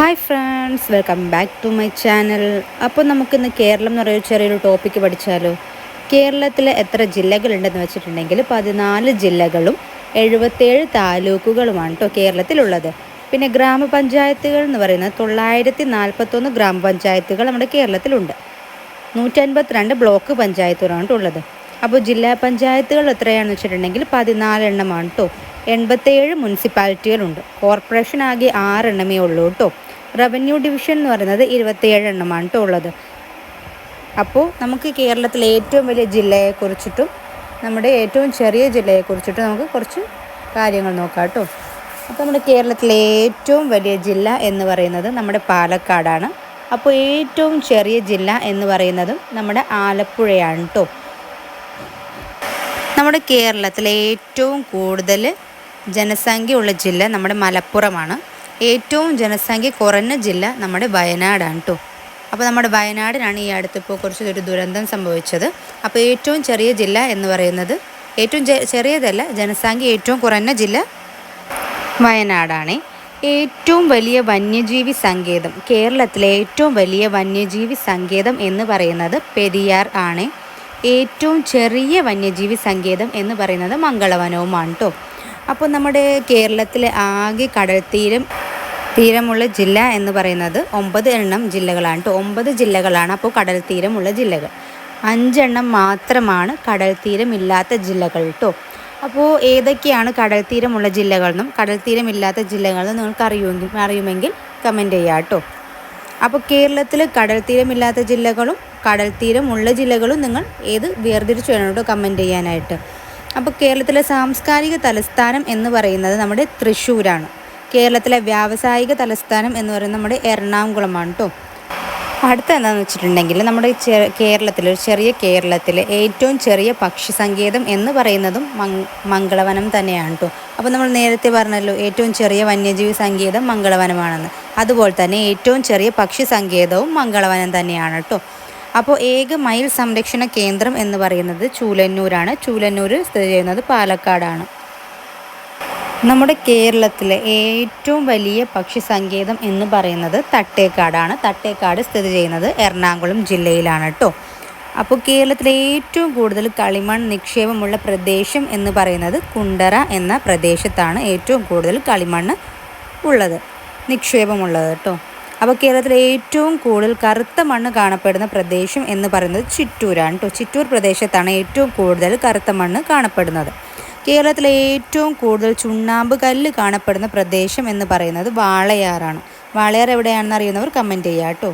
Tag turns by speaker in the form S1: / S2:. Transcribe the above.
S1: Hi friends welcome back to my channel അപ്പോൾ നമുക്കിന്ന് കേരളം എന്ന് പറയുന്ന ചെറിയൊരു ടോപ്പിക്ക് പഠിച്ചാലോ? കേരളത്തിൽ എത്ര ജില്ലകളുണ്ടെന്ന് വെച്ചിട്ടുണ്ടെങ്കിൽ പതിനാല് ജില്ലകളും എഴുപത്തേഴ് താലൂക്കുകളുമാണ് കേട്ടോ കേരളത്തിലുള്ളത്. പിന്നെ ഗ്രാമപഞ്ചായത്തുകൾ എന്ന് പറയുന്നത് തൊള്ളായിരത്തി നാൽപ്പത്തൊന്ന് ഗ്രാമപഞ്ചായത്തുകൾ നമ്മുടെ കേരളത്തിലുണ്ട്. നൂറ്റൻപത്തിരണ്ട് ബ്ലോക്ക് പഞ്ചായത്തുകളാണ് ഉള്ളത്. അപ്പോൾ ജില്ലാ പഞ്ചായത്തുകൾ എത്രയാണെന്ന് വെച്ചിട്ടുണ്ടെങ്കിൽ പതിനാലെണ്ണമാണ് കേട്ടോ എൺപത്തേഴ് മുനിസിപ്പാലിറ്റികളുണ്ട്. കോർപ്പറേഷൻ ആകെ ആറെണ്ണമേ ഉള്ളൂ കേട്ടോ റവന്യൂ ഡിവിഷൻ എന്ന് പറയുന്നത് ഇരുപത്തേഴ് എണ്ണമാണ് കേട്ടോ ഉള്ളത്. അപ്പോൾ നമുക്ക് കേരളത്തിലെ ഏറ്റവും വലിയ ജില്ലയെക്കുറിച്ചിട്ടും നമ്മുടെ ഏറ്റവും ചെറിയ ജില്ലയെക്കുറിച്ചിട്ടും നമുക്ക് കുറച്ച് കാര്യങ്ങൾ നോക്കാം കേട്ടോ അപ്പോൾ നമ്മുടെ കേരളത്തിലെ ഏറ്റവും വലിയ ജില്ല എന്ന് പറയുന്നത് നമ്മുടെ പാലക്കാടാണ്. അപ്പോൾ ഏറ്റവും ചെറിയ ജില്ല എന്ന് പറയുന്നതും നമ്മുടെ ആലപ്പുഴയാണ് കേട്ടോ നമ്മുടെ കേരളത്തിലെ ഏറ്റവും കൂടുതൽ ജനസംഖ്യയുള്ള ജില്ല നമ്മുടെ മലപ്പുറമാണ്. ഏറ്റവും ജനസംഖ്യ കുറഞ്ഞ ജില്ല നമ്മുടെ വയനാടാണ് കേട്ടോ അപ്പോൾ നമ്മുടെ വയനാടിനാണ് ഈ അടുത്തിപ്പോൾ കുറച്ച് ഒരു ദുരന്തം സംഭവിച്ചത്. അപ്പോൾ ഏറ്റവും ചെറിയ ജില്ല എന്ന് പറയുന്നത് ഏറ്റവും ചെറിയതല്ല ജനസംഖ്യ ഏറ്റവും കുറഞ്ഞ ജില്ല വയനാടാണ്. ഏറ്റവും വലിയ വന്യജീവി സങ്കേതം കേരളത്തിലെ ഏറ്റവും വലിയ വന്യജീവി സങ്കേതം എന്ന് പറയുന്നത് പെരിയാർ ആണ്. ഏറ്റവും ചെറിയ വന്യജീവി സങ്കേതം എന്ന് പറയുന്നത് മംഗളവനവുമാണ് കേട്ടോ അപ്പോൾ നമ്മുടെ കേരളത്തിലെ ആകെ കടൽത്തീരം തീരമുള്ള ജില്ല എന്ന് പറയുന്നത് ഒമ്പത് എണ്ണം ജില്ലകളാണ് കേട്ടോ. ഒമ്പത് ജില്ലകളാണ് അപ്പോൾ കടൽ തീരമുള്ള ജില്ലകൾ. അഞ്ചെണ്ണം മാത്രമാണ് കടൽ തീരമില്ലാത്ത ജില്ലകൾ കേട്ടോ. അപ്പോൾ ഏതൊക്കെയാണ് കടൽ തീരമുള്ള ജില്ലകളെന്നും കടൽ തീരമില്ലാത്ത ജില്ലകളെന്നും നിങ്ങൾക്ക് അറിയുമെങ്കിൽ അറിയുമെങ്കിൽ കമന്റ് ചെയ്യാം കേട്ടോ. അപ്പോൾ കേരളത്തിൽ കടൽ തീരമില്ലാത്ത ജില്ലകളും കടൽ തീരമുള്ള ജില്ലകളും നിങ്ങൾ ഏത് വേർതിരിച്ചു വേണം കേട്ടോ കമന്റ് ചെയ്യാനായിട്ട്. അപ്പോൾ കേരളത്തിലെ സാംസ്കാരിക തലസ്ഥാനം എന്ന് പറയുന്നത് നമ്മുടെ തൃശ്ശൂരാണ്. കേരളത്തിലെ വ്യാവസായിക തലസ്ഥാനം എന്ന് പറയുന്നത് നമ്മുടെ എറണാകുളമാണ് കേട്ടോ അടുത്ത എന്താണെന്ന് വെച്ചിട്ടുണ്ടെങ്കിൽ നമ്മുടെ കേരളത്തിൽ ഒരു ചെറിയ കേരളത്തിലെ ഏറ്റവും ചെറിയ പക്ഷി സങ്കേതം എന്ന് പറയുന്നതും മംഗളവനം തന്നെയാണ് കേട്ടോ അപ്പോൾ നമ്മൾ നേരത്തെ പറഞ്ഞല്ലോ ഏറ്റവും ചെറിയ വന്യജീവി സങ്കേതം മംഗളവനമാണെന്ന്. അതുപോലെ തന്നെ ഏറ്റവും ചെറിയ പക്ഷി സങ്കേതവും മംഗളവനം തന്നെയാണ് കേട്ടോ അപ്പോൾ ഏക മയിൽ സംരക്ഷണ കേന്ദ്രം എന്ന് പറയുന്നത് ചൂലന്നൂരാണ്. ചൂലന്നൂർ സ്ഥിതി ചെയ്യുന്നത് പാലക്കാടാണ്. നമ്മുടെ കേരളത്തിലെ ഏറ്റവും വലിയ പക്ഷി സങ്കേതം എന്ന് പറയുന്നത് തട്ടേക്കാടാണ്. തട്ടേക്കാട് സ്ഥിതി ചെയ്യുന്നത് എറണാകുളം ജില്ലയിലാണ് കേട്ടോ അപ്പോൾ കേരളത്തിലെ ഏറ്റവും കൂടുതൽ കളിമൺ നിക്ഷേപമുള്ള പ്രദേശം എന്ന് പറയുന്നത് കുണ്ടറ എന്ന പ്രദേശത്താണ് ഏറ്റവും കൂടുതൽ കളിമണ്ണ് ഉള്ളത് നിക്ഷേപമുള്ളത് കേട്ടോ അപ്പോൾ കേരളത്തിലെ ഏറ്റവും കൂടുതൽ കറുത്ത മണ്ണ് കാണപ്പെടുന്ന പ്രദേശം എന്ന് പറയുന്നത് ചിറ്റൂരാണ് കേട്ടോ ചിറ്റൂർ പ്രദേശത്താണ് ഏറ്റവും കൂടുതൽ കറുത്ത മണ്ണ് കാണപ്പെടുന്നത്. കേരളത്തിലെ ഏറ്റവും കൂടുതൽ ചുണ്ണാമ്പ് കല്ല് കാണപ്പെടുന്ന പ്രദേശം എന്ന് പറയുന്നത് വാളയാറാണ്. വാളയാർ എവിടെയാണെന്ന് അറിയുന്നവർ കമന്റ് ചെയ്യാം കേട്ടോ